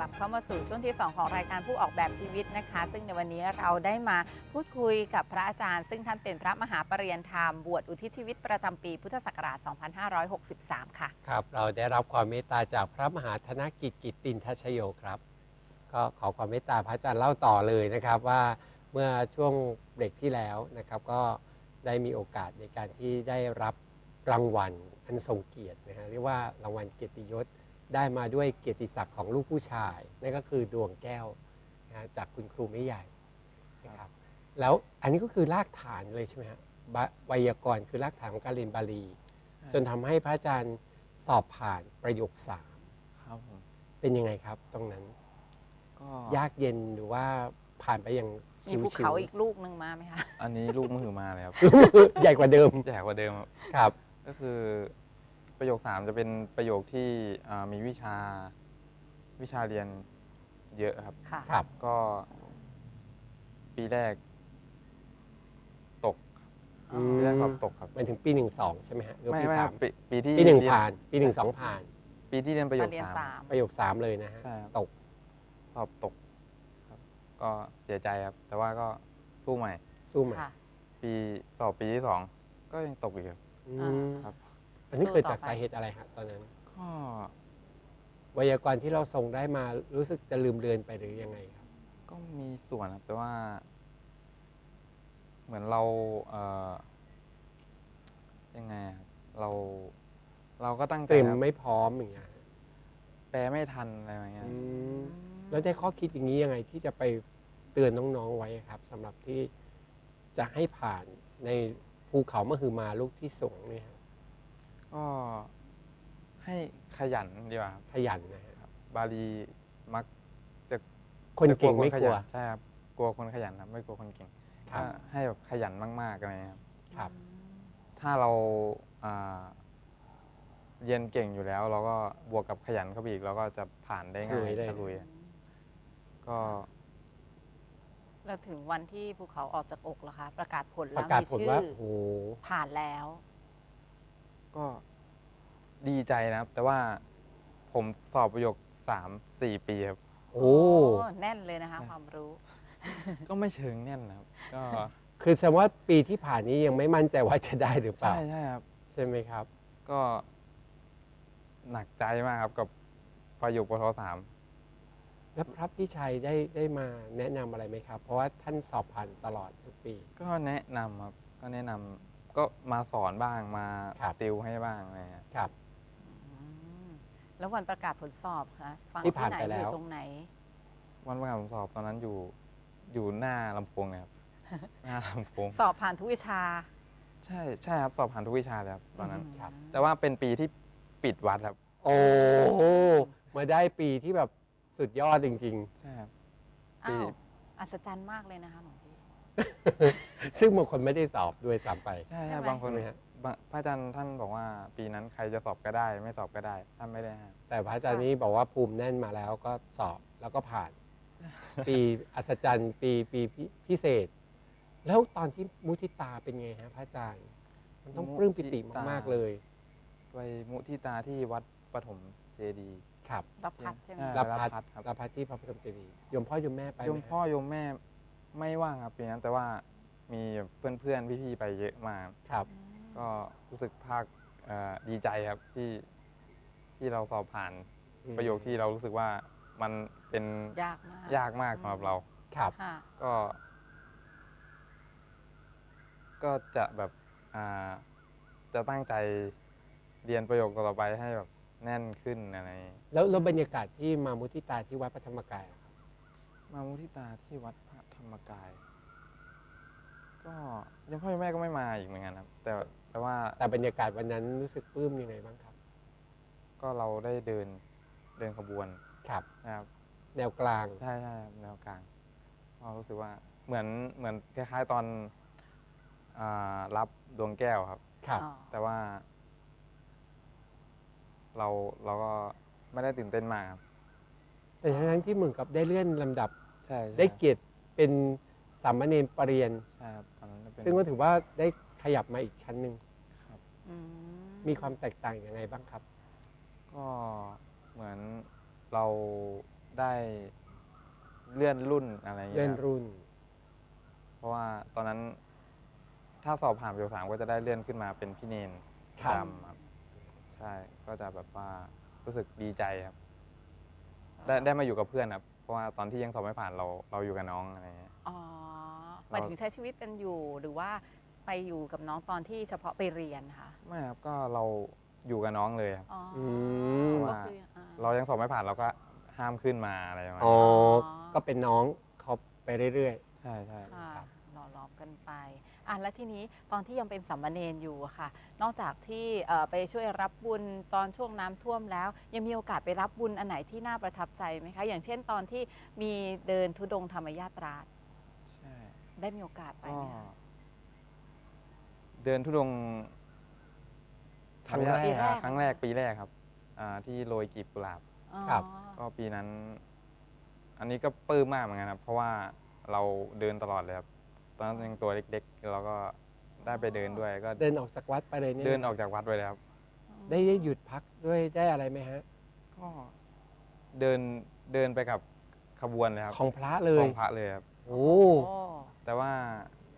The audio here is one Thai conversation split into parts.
ลับเข้ามาสู่ช่วงที่ 2 ของรายการผู้ออกแบบชีวิตนะคะ ซึ่งในวันนี้เราได้มาพูดคุยกับพระอาจารย์ ซึ่งท่านเป็นพระมหาปรริยนธรรม บวชอุทิศชีวิตประจำปีพุทธศักราช 2563 ค่ะ ครับ เราได้รับความเมตตาจากพระมหาธนกิจกิตตินทัชโยครับ ก็ขอความเมตตาพระอาจารย์เล่าต่อเลยนะครับว่าเมื่อช่วงเบรกที่แล้วนะครับก็ได้มีโอกาสในการที่ได้รับรางวัลอันทรงเกียรตินะฮะเรียกว่ารางวัลเกียรติยศ ได้มาด้วยเกียรติศักดิ์ของลูกผู้ชายนั่นก็คือดวงแก้วนะฮะจากคุณครูไม่ใหญ่นะครับแล้วอันนี้ก็คือรากฐานเลยใช่ไหมฮะบะไวยากรณ์คือรากฐานของการเรียนบาลี จนทำให้พระอาจารย์สอบผ่านประโยคสามครับผมเป็นยังไงครับตรงนั้น ก็ยากเย็นหรือว่าผ่านไปอย่างมีชิวภูๆเขาอีกลูกหนึ่งมาไหมคะ อันนี้ลูกมือมาเลยครับใหญ่กว่าเดิม ใหญ่กว่าเดิมครับ ครับ ก็คือ ประโยคสามจะเป็นประโยคที่อ่ามีวิชาวิชาเรียนเยอะครับ ค่ะ ครับ ก็ ปีแรก ตกอ๋อปีแรกสอบตกครับ หมันถึงปีหนึ่งสองใช่ไหมฮะหรือไม่ปีไม่คสารัมบปีปีที่ปีหนึ่งเรียผ่าน ปีหนึ่งสองผ่าน ปีที่เรียนประโยคเรียนสามสามประโยคสามเลยนะฮะ ใช่ครับตก สอบตกครับ ก็เสียใจครับ แต่ว่าก็สู้ใหม่ สู้ไหมค่ะ ปีสอบปีที่สองก็ยังตกอีกครับ อือ่ามครับ อันนี้สู้เกิดต่อจากไปสาเหตุอะไรฮะตอนนั้นก็ไวยากรณ์ที่เราส่งได้มารู้สึกจะลืมเลือนไปหรือยังไงครับ ก็มีส่วนครับแต่ว่า เหมือนเราเอ่อยังไงอะครับเรา เราก็ตั้งใจเตรียมครับไม่พร้อมอย่างเงี้ยฮะแปลไม่ทันอะไรอย่างเงี้ย อืมแล้วได้ข้อคิดอย่างนี้ยังไงที่จะไปเตือนน้องๆไว้ครับสำหรับที่จะให้ผ่านในภูเขามหึมาลูกที่สูงเนี่ยฮะ ก็ให้ขยันดีกว่าครับขยันนะฮะครับ บาลีมักจะคนจะเก่งไม่ขกลัยัวนใช่ครับกลัวคนขยันครับไม่กลัวคนเก่งครับ ถ้าให้แบบขยันมากๆอะไรเงี้ยครับ ครับ ถ้าเราอ่าเรียนเก่งอยู่แล้ว เราก็บวกกับขยันเข้าไปอีกเราก็จะผ่านได้ง่ายฉลุยก็เราถึงวันที่ภูเขาออกจากอกแล้วคะ ประกาศผลปแล้วระกาศมีผลชื่อว่าโอ้โหผ่านแล้ว ก็ดีใจนะครับ แต่ว่าผมสอบประโยคสามสี่ปีครับ โอ้ แน่นเลยนะคะใช่ความรู้ ก็ไม่เชิงแน่นนะครับ ก็คือแสดงว่าปีที่ผ่านนี้ยังไม่มั่นใจว่าจะได้หรือเปล่า ใช่ใช่ครับ ใช่ไหมครับ ก็ หนักใจมากครับกับประโยคปทสามแล้วพระพี่ชัยได้ได้มาแนะนำอะไรไหมครับ เพราะว่าท่านสอบผ่านตลอดทุกปี ก็แนะนำครับ ก็แนะนำ ก็มาสอนบ้างมาครับ ติวให้บ้างอะไรเงี้ยครับ อืมแล้ววันประกาศผลสอบคะฟังที่ที่ผ่านไหนไปอแล้วยู่ตรงไหน วันประกาศผลสอบตอนนั้นอยู่อยู่หน้าลำโพงเลยครับ หน้าลำโพงสอบผ่านทุกวิชาใช่ใช่ครับสอบผ่านทุกวิชาเลยครับตอนนั้นมครับ แต่ว่าเป็นปีที่ปิดวัดครับโอ้โหมาได้ปีที่แบบสุดยอดจริง ใช่ครับ อ้าวปีอัศจรรย์มากเลยนะคะหลวงพี่ๆ ซึ่งบางคนไม่ได้สอบด้วยซ้ำไป ใช่ใช่ใช่ไหม บางคนใช่ไหมฮะ บางพระอาจารย์ท่านบอกว่าปีนั้นใครจะสอบก็ได้ ไม่สอบก็ได้ท่านไม่ได้ห้ามแต่พระอาจารย์นี้บอกว่าภูมิแน่นมาแล้วก็สอบแล้วก็ผ่าน ปีอัศจรรย์ปีปีพิพิเศษ แล้วตอนที่มุทิตาเป็นไงฮะพระอาจารย์ มันต้องปลื้มปิติมากๆเลยไปมุทิตาที่วัดปฐมเจดีย์ ครับรับพัดใช่ไหม อ่า รับพัดรับพัดครับ รับพัดที่พระพุทธเจดีย์โยมพ่อโยมแม่ไปไหโยมมฮะพ่อโยมแม่ ไม่ว่างครับปีนั้นแต่ว่ามีเพื่อนๆพี่ๆไปเยอะมากครับ ก็รู้สึกภาคเอ่อดีใจครับที่ที่เราสอบผ่านอืม ประโยคที่เรารู้สึกว่ามันเป็นยากมากยากมากสำหรับเรา ครับ ค่ะ ก็ ก็จะแบบอ่าจะตั้งใจเรียนประโยคต่อไปให้แบบแน่นขึ้นอะไรแล้วแล้วบรรยากาศที่มามุทิตาที่วัดพระธรรมกายอะครับมามุทิตาที่วัดพระ ธรรมกาย ก็ยังพ่อยังแม่ก็ไม่มาอีกเหมือนกันครับ แต่แต่ว่าแต่บรรยากาศวันนั้นรู้สึกปลื้มยังไงบ้างครับ ก็เราได้เดินเดินขบวนครับ นะครับแนวกลางใช่ใช่ครับแนวกลางก็รู้สึกว่าเหมือนเหมือนคล้ายๆตอนอารับดวงแก้วครับ ครับอ๋อแต่ว่า เราเราก็ไม่ได้ตื่นเต้นมากครับแต่ทั้งๆที่เหมือนกับได้เลื่อนลำดับใช่ใช่ได้เกียรติ เป็นสามเณรปรริยนใช่ครับตอนนั้นเป็น ซึ่งก็ถือว่าได้ขยับมาอีกชั้นหนึ่งอืมีความแตกต่างยังไงบ้างครับ ก็เหมือนเราได้เลื่อนรุ่นอะไรอย่างเลื่เงี้อยนครับรุ่น เพราะว่าตอนนั้น ถ้าสอบผ่านปีสามก็จะได้เลื่อนขึ้นมาเป็นพี่เนนครับจำครับใช่ก็จะแบบว่ารู้สึกดีใจครับ ได้ได้มาอยู่กับเพื่อนครับเพ ราะว่าตอนที่ยังสอบไม่ผ่านเราเราอยู่กับน้องอะไรเงี้ย อ๋อหมายถึงใช้ชีวิตเป็นอยู่หรือว่าไปอยู่กับน้องตอนที่เฉพาะไปเรียนคะไม่ครับก็เราอยู่กับน้องเลยครับอ๋อออืมก็ว่าคืออ่าเรายังสอบไม่ผ่านเราก็ห้ามขึ้นมาอะไรประมาณอ๋อ นี้ก็เป็นน้องเขาไปเรื่อย ใช่ใช่ค่ะครับหล่อหลอมกันไป อะแล้วทีนี้ตอนที่ยังเป็นสัมมาเนนอยู่อะค่ะ นอกจากที่เอ่อไปช่วยรับบุญตอนช่วงน้ำท่วมแล้ว ยังมีโอกาสไปรับบุญอันไหนที่น่าประทับใจไหมคะ อย่างเช่นตอนที่มีเดินทุดงค์ธรรมยาตราใช่ได้มีโอกาสไปก็ไหมคะ เดินทุดงค์ๆครั้งแรปีกแรก ครั้งแรกปีแรกครับอ่าที่โรยกีบกุหลาบ อ๋อครับ ก็ปีนั้น อันนี้ก็ปลื้มมากเหมือนกันครับ เพราะว่าเราเดินตลอดเลยครับ ตอนนั้นยังตัวเล็กๆเราก็ได้ไปเดินด้วยก็เดินออกจากวัดไปเลยเนี่ยเดินออกจากวัดไปเลยครับ ได้หยุดพักด้วยได้อะไรไหมฮะ ก็เดินเดินไปกับขบวนเลยครับของพระเลขยองพระเลยครับโอ้โอ้ แต่ว่า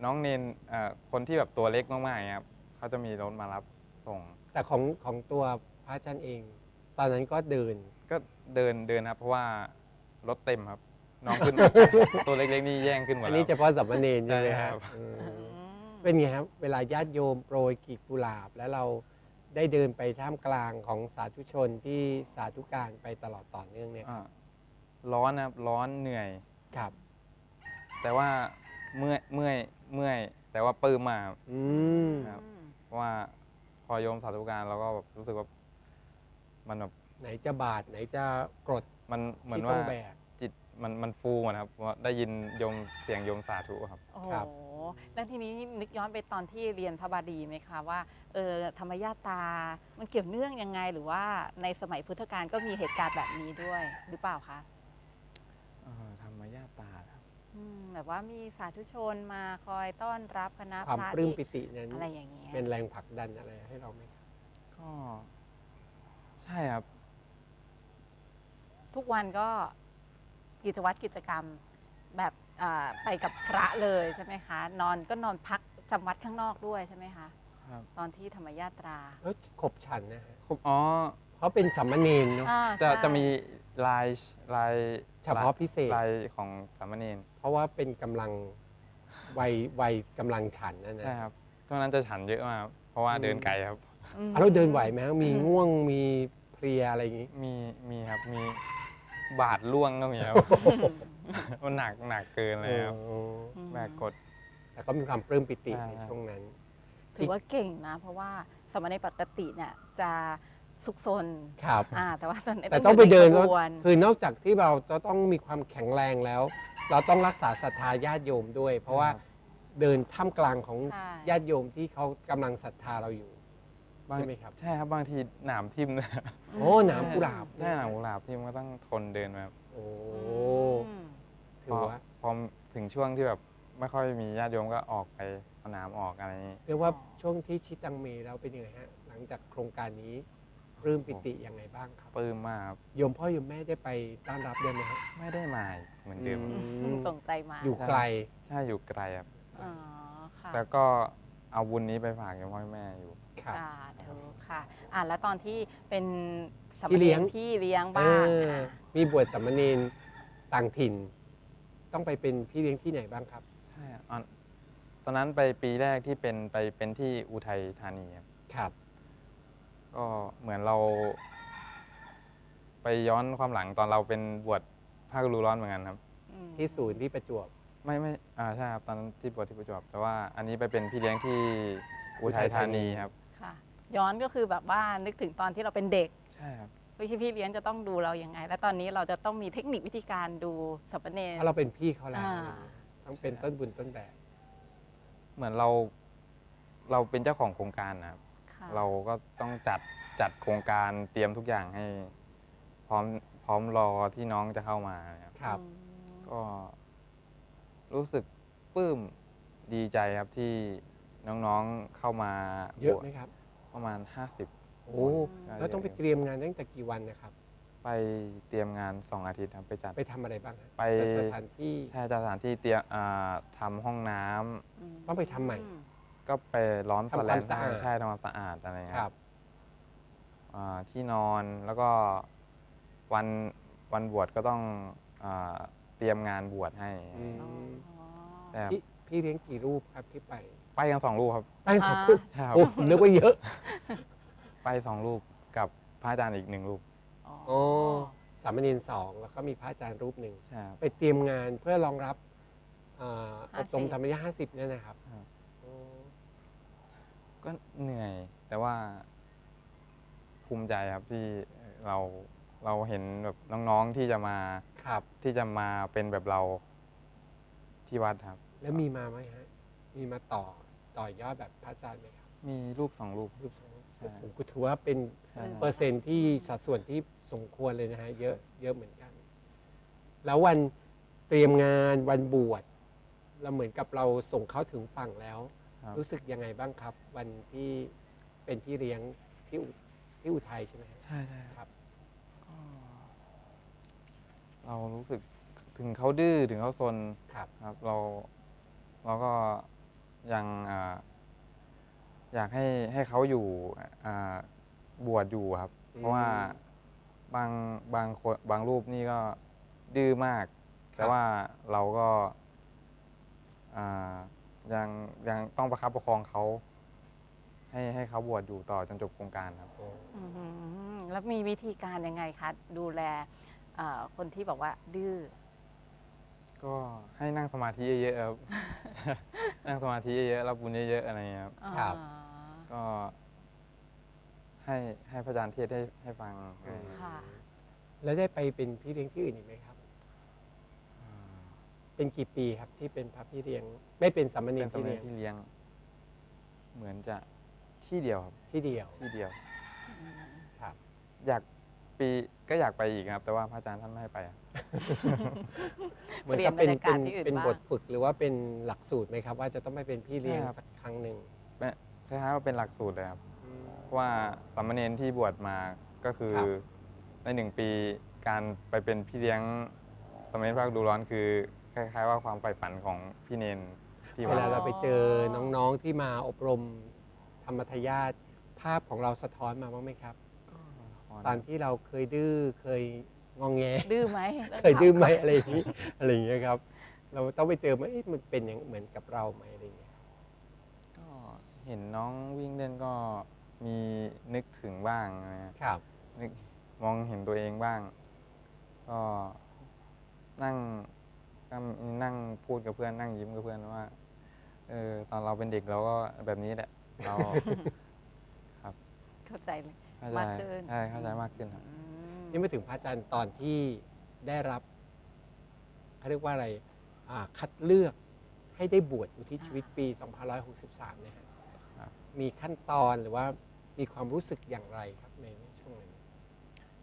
น้องเนนเอ่อคนที่แบบตัวเล็กมากๆอย่างเงี้ยครับเขาจะมีรถมารับส่ง แต่ของของตัวพระอาจารย์เอง ตอนนั้นก็เดิน ก็เดินเดินครับ เพราะว่ารถเต็มครับ น้องขึ้น ตัวเล็กๆนี่แย่งขึ้นหมดอันแล้นี้ว เฉพาะสัมมาเนนใช่ไหมใช่ครัฮะบอืมอืมเป็นไงครับ เวลาญาติโยมโปรยกีบกุหลาบ แล้วเราได้เดินไปท่ามกลางของสาธุชนที่สาธุการไปตลอดต่อเนื่องเนี่ยอ่าร้อนนะครับร้อนเหนื่อย ครับ แต่ว่าเมื่อยเมื่อยเมื่อย แต่ว่าปลื้มมากครับ อืมครับ เพราะว่าพอโยมสาธุการเราก็แบบรู้สึกว่ามันแบบไหนจะบาดไหนจะกรดมันเหมือนที่ต้ว่าองแบกจิต มันมันฟูหมดครับว่าได้ยินโยมเสียงโยมสาธุครับ โอ้โหครับ แล้วทีนี้นึกย้อนไปตอนที่เรียนพระบาลีไหมคะว่าเออธรรมญาตา มันเกี่ยวเนื่องยังไงหรือว่าในสมัยพุทธกาลก็มีเหตุการณ์แบบนี้ด้วยหรือเปล่าคะเออธรรมญาตาครับ อืมแบบว่ามีสาธุชนมาคอยต้อนรับคณะความพระปลื้มที่ปิตินั้นอะไรอย่างเงี้ยเป็นแรงผลักดันอะไรให้เราไหมครับก็ ใช่ครับ ทุกวันก็ กิจวัตรกิจกรรมแบบอ่าไปกับพระเลยใช่ไหมคะ นอนก็นอนพักจำวัดข้างนอกด้วยใช่ไหมคะครับตอนที่ธรรมญาตราแล้วขบฉันนะฮะอ๋อเขาเป็นสัมมาเนนเนาะอ่าจะใช่จะมีลายลายเฉพาะพิเศษ ลายของสามเณรเพราะว่าเป็นกำลังวัยวัยกำลังฉันนะนะ ใช่ครับช่วงนั้นจะฉันเยอะมากครับเพราะว่าอืม เดินไกลครับ อืม อะเราเดินไหวไหมมีอืม ง่วงมีเพลียอะไรอย่างงี้ มีมีครับมี บาดล่วงก็มีครับ มันหนักหนักเกินเลยครับอ๋ออืมแบกกดแต่ก็มีความปลื้มปิติใช่ ในครับช่วงนั้น ถือว่าเก่งนะ เพราะว่าสมณเณรปกติเนี่ยจะสุกซนครับ อ่า แต่ว่าตอนนี้แต่ต้องไปเดินอยู่แล้วใขบวนคือนอกจากที่เราจะต้องมีความแข็งแรงแล้ว เราต้องรักษาศรัทธาญาติโยมด้วย เพราะว่าเดินท่ามกลางของใช่ ญาติโยมที่เขากำลังศรัทธาเราอยู่ บางใช่ไหมครับ ใช่ครับบางทีหนามทิ่มนะโอ้หนามกุหลาบ ใช่หนามกุหลาบทิ่มก็ต้องทนเดินมาครับโอ้อืมถืพออว่าพอถึงช่วงที่แบบไม่ค่อยมีญาติโยมก็ออกไปเอาน้ำออกอะไรอย่างนี้ เรียกว่าช่วงที่ชิดตังเมแล้วเป็นยังไงฮะ หลังจากโครงการนี้ปลื้มปิติยังไงบ้างครับปลื้มมากครับโยมพ่อโยมแม่ได้ไปต้อนรับด้วยไหมครับไม่ได้มาเหมือนเดิม อืมส่งใจมาอยู่ไกล ใช่อยู่ไกลครับ อ๋อค่ะแล้วก็เอาบุญนี้ไปฝากโยมพ่อแม่อยู่ ครับ สาธุค่ะอ่าแล้วตอนที่เป็นสามพี่เณเลี้ยรงพี่เลี้ยงบ้างเอออะมีบวชสามเณรต่างถิ่น ต้องไปเป็นพี่เลี้ยงที่ไหนบ้างครับ ใช่ครับอันตอนนั้นไปปีแรกที่เป็นไปเป็นที่อุทัยธานีครับครับ ก็เหมือนเรา ไปย้อนความหลังตอนเราเป็นบวชภาคฤดูร้อนเหมือนกันครับ อืมที่ศูนย์ที่ประจวบ ไม่ไม่อ่าใช่ครับตอนนั้นที่บวชที่ประจวบแต่ว่าอันนี้ไปเป็นพี่เลี้ยงที่อุทัยธานีครับค่ะ ย้อนก็คือแบบว่านึกถึงตอนที่เราเป็นเด็กใช่ครับพี่พี่เลี้ยงจะต้องดูเรายังไง และตอนนี้เราจะต้องมีเทคนิควิธีการดูสามเณรถ้าเราเป็นพี่เขาแล้วอ่า ต้องเป็นต้นบุญต้นแบบ เหมือนเรา เราเป็นเจ้าของโครงการนะครับ ค่ะเราก็ต้องจัดจัดโครงการเตรียมทุกอย่างให้ พร้อมพร้อมรอที่น้องจะเข้ามานะครับครับ อืมก็รู้สึกปลื้มดีใจครับที่น้องๆเข้ามาเยอะบวชไหมครับ ประมาณ50โอ้ใช่แล้วต้องไปเตรียมงานตั้งแต่กี่วันนะครับไปเตรียมงานสองอาทิตย์ครับไปจัด ไปทำอะไรบ้างฮะไป จัดสถานที่ใช่จัดสถานที่เตรียมอ่าทำห้องน้ำมต้องไปทำใหม่อืก็ไปล้อมทำสแลนความสะอาด ให้ใช่ทำความสะอาดอะไรเงี้คยรับอ่าที่นอนแล้วก็วันวันบวชก็ต้องอาเตรียมงานบวชให้อืมอ๋อแต่พี่พี่เลี้ยงกี่รูปครับที่ไป ไปกันสองรูปครับไปสองรูปใช่ครับโอ้ผมนึกว่าเยอะ ไปสองรูปกับพระอาจารย์อีกหนึ่งรูปอ๋อโอ้สามเณรสองแล้วก็มีพระอาจารย์รูปหนึ่งใช่ครับ ไปเตรียมงานเพื่อรองรับอ่าอบรม50ธรรมยาห้าสิบเนี่ยนะครับครับ โอ้ก็เหนื่อย แต่ว่าภูมิใจครับที่เราเราเห็นแบบน้องๆที่จะมาครับ ที่จะมาเป็นแบบเราที่วัดครับ แล้วมีมาไหมฮะ มีมาต่อ ต่อยอดแบบพระอาจารย์ไหมครับมีรูปสองรูป รูปสองรูปใช่ ผมก็ถือว่าเป็นใช่ เปอร์เซ็นต์ที่สัดส่วนที่สมควรเลยนะฮะเยอะเยอะเหมือนกัน แล้ววันเตรียมงานวันบวชเราเหมือนกับเราส่งเขาถึงฝั่งแล้ว ครับ รู้สึกยังไงบ้างครับ วันที่เป็นพี่เลี้ยงที่อุที่อุทัยใช่ไหมฮะ ใช่ใช่ครับ ก็เรารู้สึกถึงเขาดื้อถึงเขาซนครับ ครับ เรา เราก็ ยังอ่าอยากให้ให้เขาอยู่อ่าบวชอยู่ครับ เพราะว่าบางบางคนบางรูปนี่ก็ดื้อมาก แต่ว่าเราก็อ่ายังยังต้องประคับประคองเขา ให้ให้เขาบวชอยู่ต่อจนจบโครงการครับโอ้อืมแล้วมีวิธีการยังไงคะดูแลเอ่อคนที่บอกว่าดื้อ ก็ให้นั่งสมาธิเยอะๆครับ นั่งสมาธิเยอะๆรับบุญเยอะๆอะไรอย่างเงี้ยครับ อ๋อก็ ให้ให้พระอาจารย์เทศน์ให้ให้ฟังอืมค่ะ แล้วได้ไปเป็นพี่เลี้ยงที่อื่นอีกไหมครับอ่าเป็นกี่ปีครับที่เป็นพระพี่เลี้ยง ไม่เป็นสามเณเป็รนสพี่มัเลี้ยยงที่เลี้ยง เหมือนจะที่เดียวครับที่เดียวที่เดียวอืมครับ อยาก ปีก็อยากไปอีกครับ แต่ว่าพระอาจารย์ท่านไม่ให้ไปครับ เหมือนกับเป็นเป็นเป็นบทฝึกหรือว่าเป็นหลักสูตรไหมครับ ว่าจะต้องไปเป็นพี่เลี้ยงใช่ครับ สักครั้งหนึ่งคล้ายๆว่าเป็นหลักสูตรเลยครับอืมเพราะว่าสามเณรที่บวชมาก็คือครับในหนึ่งปีการไปเป็นพี่เลี้ยงสามเณรภาคดูร้อนคือ คล้ายๆ ว่าความใฝ่ฝันของพี่เนนที่เววัดลาเราไปเจอน้องๆที่มาอบรมธรรมทายาทภาพของเราสะท้อนมาบ้างไหมครับ ตอนที่เราเคยดื้อเคยงองแง ดื้อไหมเคยดื้อไหมอะไรอย่างนี้อะไรอย่างเงี้ยครับ เราต้องไปเจอไหมเอ๊ะมันเป็นอย่างเหมือนกับเราไหมอะไรอย่างเงี้ยก็เห็นน้องวิ่งเล่นก็มีนึกถึงบ้างนะฮะครับนึกมองเห็นตัวเองบ้าง ก็นั่งก็นั่งพูดกับเพื่อนนั่งยิ้มกับเพื่อนว่าเออตอนเราเป็นเด็กเราก็แบบนี้แหละเราเข้าใจเลย เข้าใจมากขึ้น ใช่เข้าใจมากขึ้นครับ อืมนี่มาถึงพระอาจารย์ตอนที่ได้รับเขาเรียกว่าอะไรอ่าคัดเลือกให้ได้บวชอุทิศชีวิตปี 2563เนี่ยฮะครับ มีขั้นตอนหรือว่ามีความรู้สึกอย่างไรครับในช่วงนั้น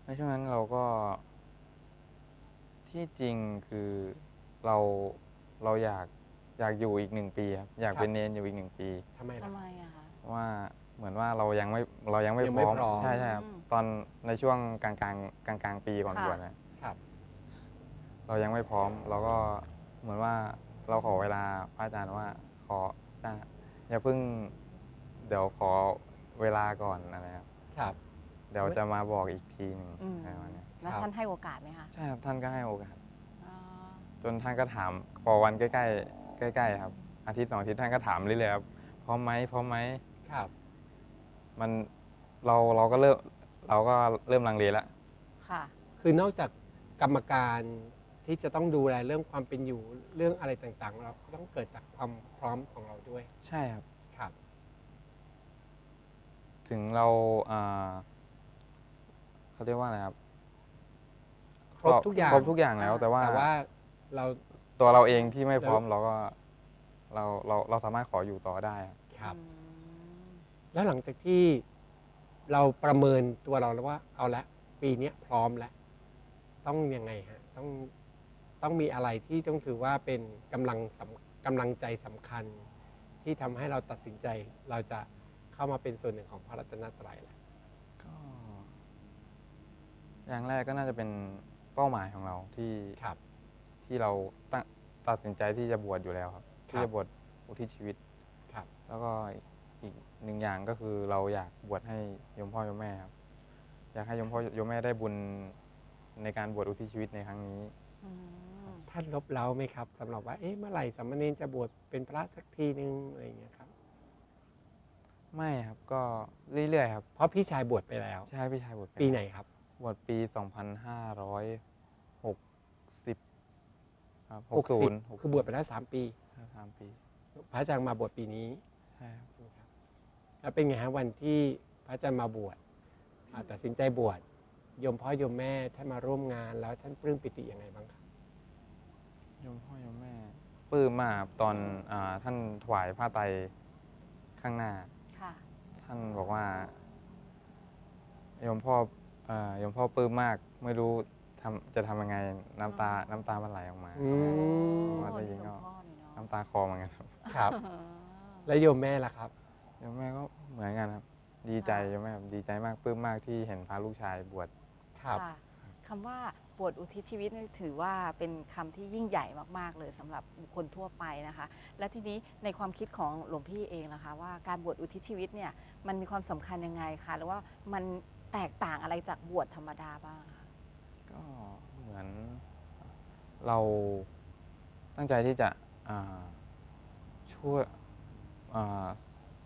ในช่วงนั้นเราก็ ที่จริงคือเราเราอยากอยากอยู่อีกหนึ่งปีครับ อยากเป็นเนนอยู่อีกหนึ่งปี ทำไมล่ะทำไมอะคะเพราะว่า เหมือนว่าเรายังไม่เรายังไม่ยังพไม่ร้อมพร้อม ใช่ใช่ครับอืม ตอนในช่วงกลางกลางกลางกลางๆปีก่อนค่ะ บวชนะครับ เรายังไม่พร้อมเราก็เหมือนว่าเราขอเวลาพระอาจารย์ว่าขอจ้าอย่าเพิ่งเดี๋ยวขอเวลาก่อนอะไรครับครับ เดี๋ยวจะมาบอกอีกทีหนึ่งอืม อะไรประมาณเนี้ยแล้วครับ ท่านให้โอกาสไหมคะใช่ครับท่านก็ให้โอกาส อ๋อจนท่านก็ถามพอวันใกล้ๆใกล้ๆครับอาทิตย์สองอาทิตย์ท่านก็ถามเรื่อยๆครับพร้อมไหมพร้อมไหมครับ มันเราเราก็เริ่มเราก็เริ่มลังเลแล้ว ค่ะ คือนอกจากกรรมการที่จะต้องดูแลเรื่องความเป็นอยู่เรื่องอะไรต่างๆ เราก็ต้องเกิดจากความพร้อมของเราด้วยใช่ครับ ครับ ถึงเราอ่าเขาเรียกว่าอะไรครับครบทุกอย่างครบทุกอย่างแล้ว แต่ว่าแต่ว่าเรา ตัวเราเองที่ไม่พร้อมแล้วเราก็ เราเราเราสามารถขออยู่ต่อได้ครับ ครับ อืม แล้วหลังจากที่เราประเมินตัวเราแล้วว่าเอาละปีเนี้ยพร้อมแล้ว ต้องยังไงฮะต้องต้องมีอะไรที่ต้องถือว่าเป็นกำลังสำกำลังใจสำคัญ ที่ทำให้เราตัดสินใจ เราจะเข้ามาเป็นส่วนหนึ่งของพระรัตนตรัยแล้วก็ในอย่างแรกก็น่าจะเป็นเป้าหมายของเราที่ครับ ที่เราตั้งตัดสินใจที่จะบวชอยู่แล้วครับครับที่จะบวชอุทิศชีวิตครับ แล้วก็อีก หนึ่งอย่างก็คือเราอยากบวชให้โยมพ่อโยมแม่ครับ อยากให้โยมพ่อโยมแม่ได้บุญในการบวชอุทิศชีวิตในครั้งนี้ อืมท่านลบเล้าไหมครับสำหรับว่าเอ๊ะเมื่อไหร่สามเณรจะบวชเป็นพระสักทีนึงอะไรอย่างเงี้ยครับ ไม่ครับก็เรื่อยๆครับ เพราะพี่ชายบวชไปแล้ว ใช่พี่ชายบวชปีไหนครับ บวชปี 2560 ครับ60 60คือบวชไปแล้วสามปี สามปี พระอาจารย์มาบวชปีนี้ ใช่ครับใช่ไหมครับ แล้วเป็นไงฮะวันที่พระอาจารย์มาบวชอ่าตัดสินใจบวชโยมพ่อโยมแม่ท่านมาร่วมงานแล้วท่านปลื้มปิติยังไงบ้างครับโยมพ่อโยมแม่ปลื้มมากครับตอนอาท่านถวายผ้าไตรข้างหน้า ค่ะ ท่านบอกว่าโยมพ่อเอ่อโยมพ่อปลื้มมาก ไม่รู้ทำจะทำยังไงน้ำตาอ๋อน้ำตามันไหลออกมา อืมเพราะว่าได้ยินก็ หลวงพ่อนี่เนาะน้ำตาคลอเหมือนกันครับ ครับอ๋อแล้วโยมแม่ล่ะครับ โยมแม่ก็เหมือนกันครับ ดีใจโยมแม่ครับดีใจมากปลื้มมากที่เห็นพาลูกชายบวช ครับค่ะคำว่าบวชอุทิศชีวิตนี่ถือว่าเป็นคำที่ยิ่งใหญ่มากๆ เลยสำหรับบุคคลทั่วไปนะคะ และทีนี้ในความคิดของหลวงพี่เองนะคะ ว่าการบวชอุทิศชีวิตเนี่ยมันมีความสำคัญยังไงคะหรือว่ามันแตกต่างอะไรจากบวชธรรมดาบ้างคะก็เหมือนเราตั้งใจที่จะอ่าช่วยอ่า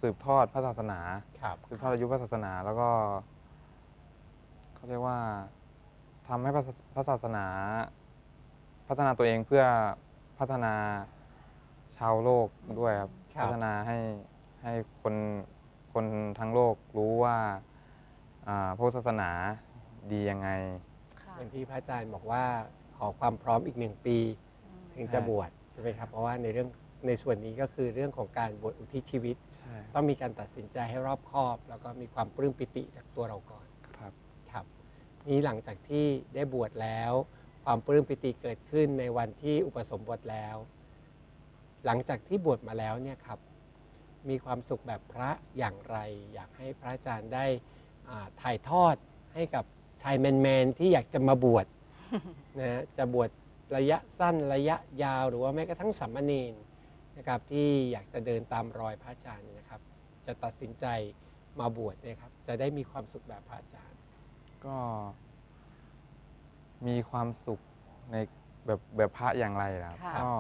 สืบทอดพระศาสนา ครับ สืบทอดอายุพระศาสนาแล้วก็เขาเรียกว่าทำให้พระศาพระศาสนา พัฒนาตัวเองเพื่อพัฒนาชาวโลกด้วยครับ ครับ พัฒนาให้ให้คนคนทั้งโลกรู้ว่าอ่าพระศาสนาดียังไง ค่ะอย่างที่พระอาจารย์บอกว่าขอความพร้อมอีกหนึ่งปีอืมถึงจะบวชใช่ไหมครับ เพราะว่าในเรื่องในส่วนนี้ก็คือเรื่องของการบวชอุทิศชีวิตใช่ ต้องมีการตัดสินใจให้รอบคอบ แล้วก็มีความปลื้มปิติจากตัวเราก่อนครับครับนี้หลังจากที่ได้บวชแล้ว ความปลื้มปิติเกิดขึ้นในวันที่อุปสมบทแล้ว หลังจากที่บวชมาแล้วเนี่ยครับมีความสุขแบบพระอย่างไร อยากให้พระอาจารย์ได้อ่าถ่ายทอดให้กับชายแมนๆที่อยากจะมาบวชนะฮะจะบวชระยะสั้นระยะยาวหรือว่าแม้กระทั่งสัมมาเนนนะครับที่อยากจะเดินตามรอยพระอาจารย์เนี่ยนะครับ จะตัดสินใจมาบวชเนี่ยครับ จะได้มีความสุขแบบพระอาจารย์ ก็มีความสุขในแบบแบบพระอย่างไรล่ะครับค่ะ ก็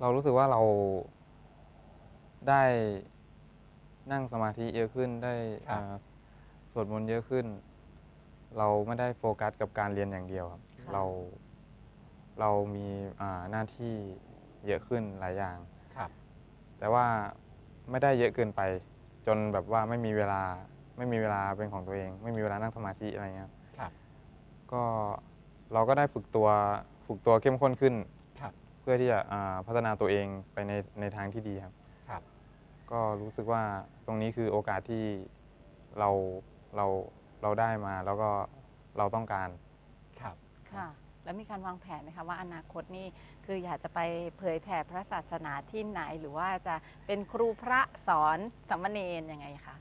เรารู้สึกว่าเราได้นั่งสมาธิเยอะขึ้นได้ครับ อ่าสวดมนต์เยอะขึ้น เราไม่ได้โฟกัสกับการเรียนอย่างเดียวครับค่ะเราเรามีอ่าหน้าที่เยอะขึ้นหลายอย่าง ครับ แต่ว่า ไม่ได้เยอะเกินไป จนแบบว่าไม่มีเวลาไม่มีเวลาเป็นของตัวเอง ไม่มีเวลานั่งสมาธิอะไรเงี้ยครับครับ ก็เราก็ได้ฝึกตัวฝึกตัวเข้มข้นขึ้น ครับ เพื่อที่จะอ่าพัฒนาตัวเองไปในในทางที่ดีครับ ครับ ก็รู้สึกว่าตรงนี้คือโอกาสที่เราเราเราได้มาแล้วก็เราต้องการ ครับ ค่ะ แล้วมีการวางแผนไหมคะว่าอนาคตนี่ คืออยากจะไปเผยแผ่พระศาสนาที่ไหน หรือว่าจะเป็นครูพระสอนสามเณรยังไงคะ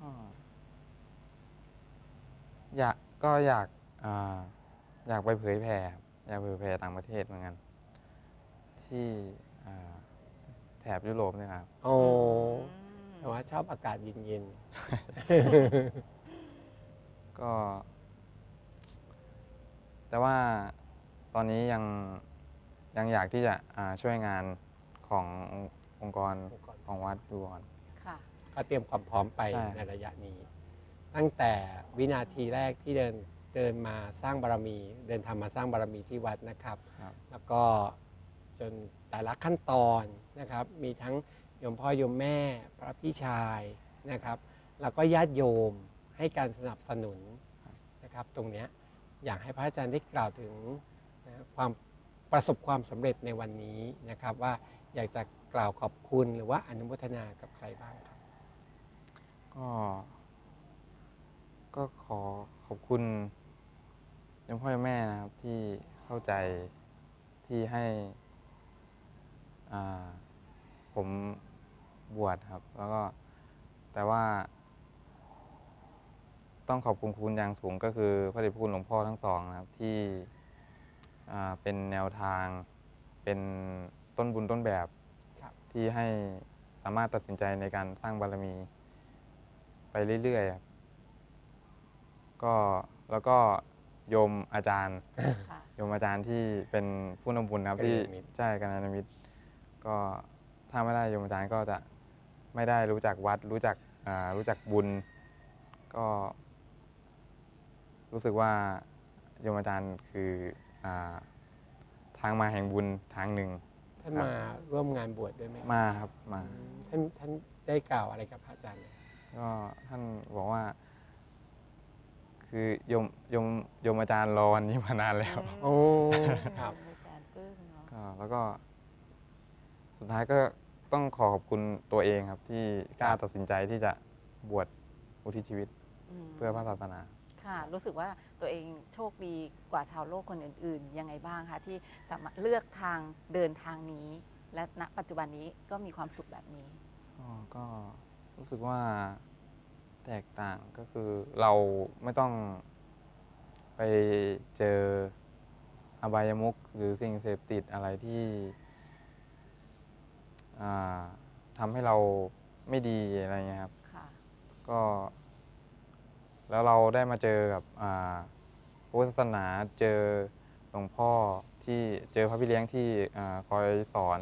ก็อยากก็อยากอาอยากไปเผยแผ่ครับอยากเผยแผ่ต่างประเทศเหมือนกัน ที่อ่าแถบยุโรปเนี่ยครับ โอ้มแต่ว่าชอบอากาศเย็นก็ แต่ว่าตอนนี้ยัง ยังอยากที่จะอ่าช่วยงานขององค์กรๆองค์กร ของวัดดูก่อน ค่ะ ก็เตรียมความพร้อมไปใช่ ในระยะนี้ ตั้งแต่วินาทีแรกที่เดินเดินมาสร้างบารมี เดินทางมาสร้างบารมีที่วัดนะครับ ครับ แล้วก็จนแต่ละขั้นตอนนะครับ มีทั้งโยมพ่อโยมแม่พระพี่ชายนะครับ แล้วก็ญาติโยมให้การสนับสนุนนะครับ ตรงเนี้ยอยากให้พระอาจารย์ได้กล่าวถึงนะความ ประสบความสำเร็จในวันนี้นะครับ ว่าอยากจะกล่าวขอบคุณหรือว่าอนุโมทนากับใครบ้างครับก็ก็ขอขอบคุณยมพ่อยมแม่นะครับที่เข้าใจที่ให้อ่าผมบวชครับ แล้วก็แต่ว่า ต้องขอบคุณคุณอย่างสูงก็คือพระเดชพระคุณหลวงพ่อทั้งสองนะครับที่ อ่าเป็นแนวทาง เป็นต้นบุญต้นแบบครับ ที่ให้สามารถตัดสินใจในการสร้างบารมี ไปเรื่อยๆครับก็แล้วก็โยมอาจารย์ ค่ะ โยมอาจารย์ที่เป็นผู้นำบุญนะครับกัลที่ยาณมิตร ใช่กัลยาณมิตรก็ถ้าไม่ได้โยมอาจารย์ก็จะไม่ได้รู้จักวัด รู้จักอ่ารู้จักบุญ ก็ รู้สึกว่าโยมอาจารย์คืออา ทางมาแห่งบุญทางหนึ่ง ท่านครับมาร่วมงานบวชด้วยไหมมาครับมาอืมท่านท่านได้กล่าวอะไรกับพระอาจารย์ไหมก็ท่านบอกว่า คือโยมโยมโยมอาจารย์รอวันนี้มานานแล้ว โอ้ครับ อาจารย์ปลื้มเนาะ ก็แล้วก็สุดท้ายก็ต้องขอขอบคุณตัวเองครับ ที่กล้าตัดสินใจที่จะบวชอุทิศชีวิตมเพื่อพระศาสนา ค่ะ รู้สึกว่า ตัวเองโชคดีกว่าชาวโลกคนอื่นๆ ยังไงบ้างคะที่สามารถเลือกทางเดินทางนี้ และณปัจจุบันนี้ก็มีความสุขแบบนี้ก็ก็รู้สึกว่าแตกต่างก็คือเราไม่ต้องไปเจออบายมุขหรือสิ่งเสพติดอะไรที่อ่าทำให้เราไม่ดีอะไรเงี้ยครับ ค่ะ ก็ แล้วเราได้มาเจอกับอ่าพุทธศาสนาเจอหลวงพ่อที่เจอพระพี่เลี้ยงที่อ่าคอยสอน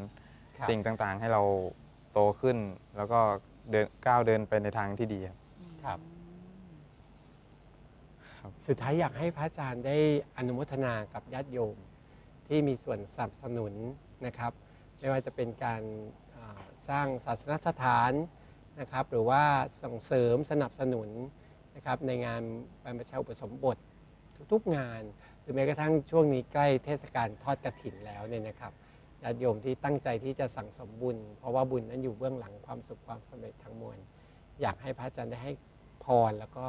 ครับ สิ่งต่างๆ ให้เราโตขึ้น แล้วก็เดินก้าวเดินไปในทางที่ดีครับ ครับอืมสุดท้ายอยากให้พระอาจารย์ได้อนุโมทนากับญาติโยม ที่มีส่วนสนับสนุนนะครับ ไม่ว่าจะเป็นการอ่าสร้างศาสนสถานนะครับ หรือว่าส่งเสริมสนับสนุน นะครับในงานบรรพชาอุปสมบททุกๆงาน หรือแม้กระทั่งช่วงนี้ใกล้เทศกาลทอดกระถินแล้วเนี่ยนะครับญาติโยมที่ตั้งใจที่จะสั่งสมบุญ เพราะว่าบุญนั้นอยู่เบื้องหลังความสุขความสำเร็จทั้งมวล อยากให้พระอาจารย์ได้ให้พรแล้วก็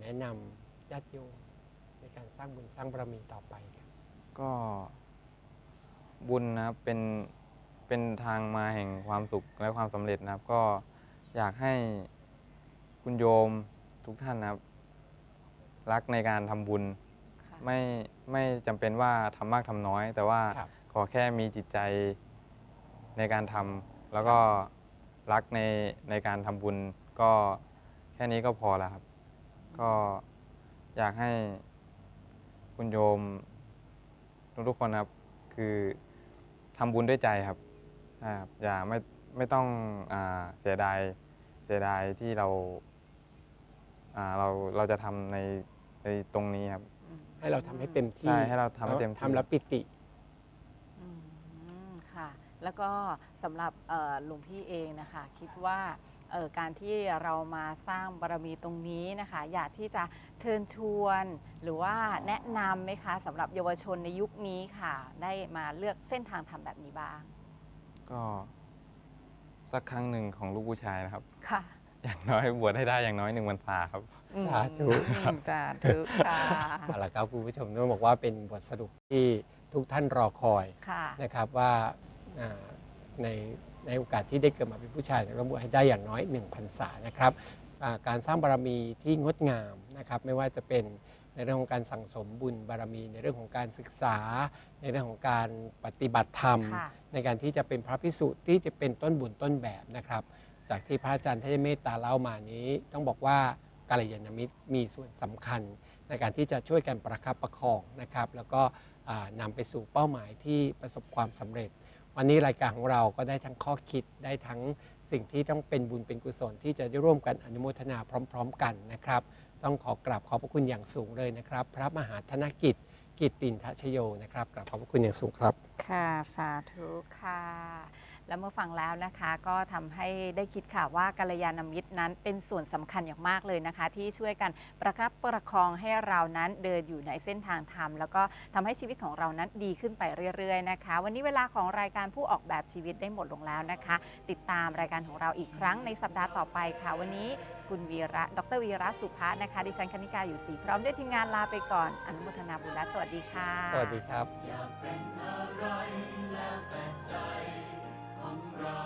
แนะนำญาติโยมในการสร้างบุญสร้างบารมีต่อไปครับก็บุญนะครับเป็นเป็นทางมาแห่งความสุขและความสำเร็จนะครับ ก็อยากให้คุณโยม ทุกท่านนะครับ รักในการทำบุญ ค่ะ ไม่ไม่จำเป็นว่าทำมากทำน้อย แต่ว่าครับ ขอแค่มีจิตใจในการทำแล้วก็รักในในการทำบุญ ก็แค่นี้ก็พอแล้วครับ ก็อยากให้คุณโยมทุกๆคนครับ คือทำบุญด้วยใจครับใช่ครับอย่าไม่ไม่ต้องอาเสียดายเสียดายที่เรา อ่าเราเราจะทำในในตรงนี้ครับอืมให้เราทำให้เต็มที่ใช่ให้เราทำให้เต็มที่ทำแล้วปิติ อืมค่ะ แล้วก็สำหรับเอ่อหลวงพี่เองนะคะ คิดว่าเอ่อการที่เรามาสร้างบารมีตรงนี้นะคะ อยากที่จะเชิญชวน หรือว่าแนะนำไหมคะสำหรับเยาวชนในยุคนี้ค่ะ ได้มาเลือกเส้นทางทำแบบนี้บ้างก็สักครั้งหนึ่งของลูกผู้ชายนะครับ ค่ะ อย่างน้อยบวชให้ได้อย่างน้อยหนึ่งพรรษาครับ สาธุอืมสาธุค่ะเอาละครับคุณผู้ชมต้องบอกว่าเป็นบทสรุปที่ทุกท่านรอคอยค่ะนะครับว่าอ่าในในโอกาสที่ได้เกิดมาเป็นผู้ชายต้องบวชให้ได้อย่างน้อย1พรรษานะครับอ่าการสร้างบารมีที่งดงามนะครับไม่ว่าจะเป็นในเรื่องของการสั่งสมบุญบารมี ในเรื่องของการศึกษา ในเรื่องของการปฏิบัติธรรม ค่ะ ในการที่จะเป็นพระพิสุที่จะเป็นต้นบุญต้นแบบนะครับ จากที่พระอาจารย์ท่านเมตตาเล่ามานี้ ต้องบอกว่ากัลยาณมิตรมีส่วนสำคัญ ในการที่จะช่วยกันประคับประคองนะครับ แล้วก็อ่านำไปสู่เป้าหมายที่ประสบความสำเร็จ วันนี้รายการของเราก็ได้ทั้งข้อคิดได้ทั้งสิ่งที่ต้องเป็นบุญเป็นกุศลที่จะได้ร่วมกันอนุโมทนาพร้อม ๆ กันนะครับ ต้องขอกราบขอบพระคุณอย่างสูงเลยนะครับ พระมหาธนกิจกิตตินทชโยนะครับกราบขอบพระคุณอย่างสูงครับ ค่ะสาธุค่ะ แล้วเมื่อฟังแล้วนะคะก็ทำให้ได้คิดค่ะว่ากัลยาณมิตรนั้นเป็นส่วนสำคัญอย่างมากเลยนะคะ ที่ช่วยกันประคับประคองให้เรานั้นเดินอยู่ในเส้นทางธรรม แล้วก็ทำให้ชีวิตของเรานั้นดีขึ้นไปเรื่อยๆนะคะ วันนี้เวลาของรายการผู้ออกแบบชีวิตได้หมดลงแล้วนะคะ ติดตามรายการของเราอีกครั้งในสัปดาห์ต่อไปค่ะ วันนี้คุณวีระ ดรวีระสุภะนะคะ ดิฉันคณิกาอยู่ศรีพร้อมด้วยทีมงานลาไปก่อน อนุโมทนาบุญและสวัสดีค่ะ สวัสดีครับ ของเรา